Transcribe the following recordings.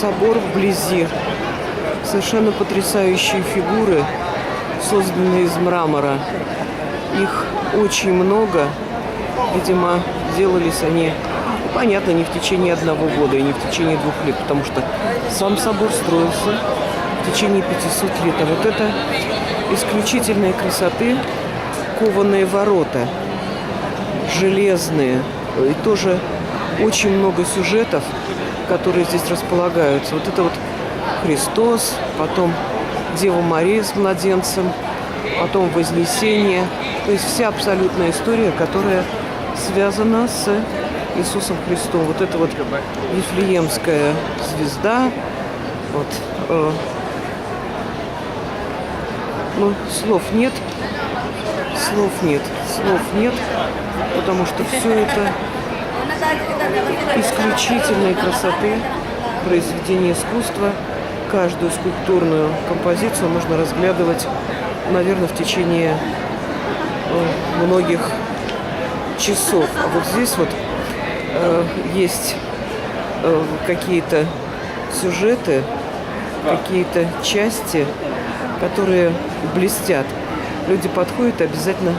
собор вблизи. Совершенно потрясающие фигуры, созданные из мрамора. Их очень много. Видимо, делались они, ну, понятно, не в течение одного года и не в течение двух лет, потому что сам собор строился в течение 500 лет. А вот это исключительной красоты кованые ворота, железные. И тоже очень много сюжетов, которые здесь располагаются. Вот это вот Христос, потом Дева Мария с младенцем, потом Вознесение. То есть вся абсолютная история, которая связана с Иисусом Христом. Вот это вот Вифлеемская звезда. Вот, э, ну, слов нет. Слов нет. Слов нет. Потому что все это исключительной красоты произведение искусства. Каждую скульптурную композицию можно разглядывать, наверное, в течение э, многих часов. А вот здесь вот э, есть э, какие-то сюжеты, какие-то части, которые блестят. Люди подходят и обязательно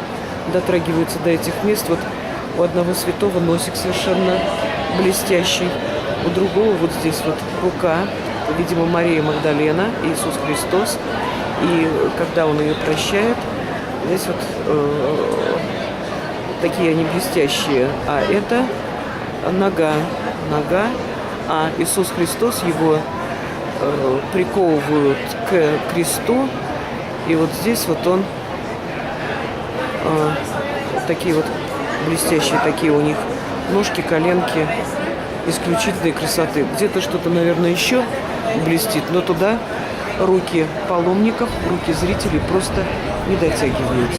дотрагиваются до этих мест. Вот у одного святого носик совершенно блестящий, у другого вот здесь вот рука, видимо, Мария Магдалена, Иисус Христос. И когда он ее прощает, здесь вот э, такие они блестящие. А это нога, нога, а Иисус Христос его э, приковывают к кресту. И вот здесь вот он э, такие вот блестящие такие у них ножки, коленки исключительной красоты. Где-то что-то, наверное, еще блестит, но туда руки паломников, руки зрителей просто не дотягивают.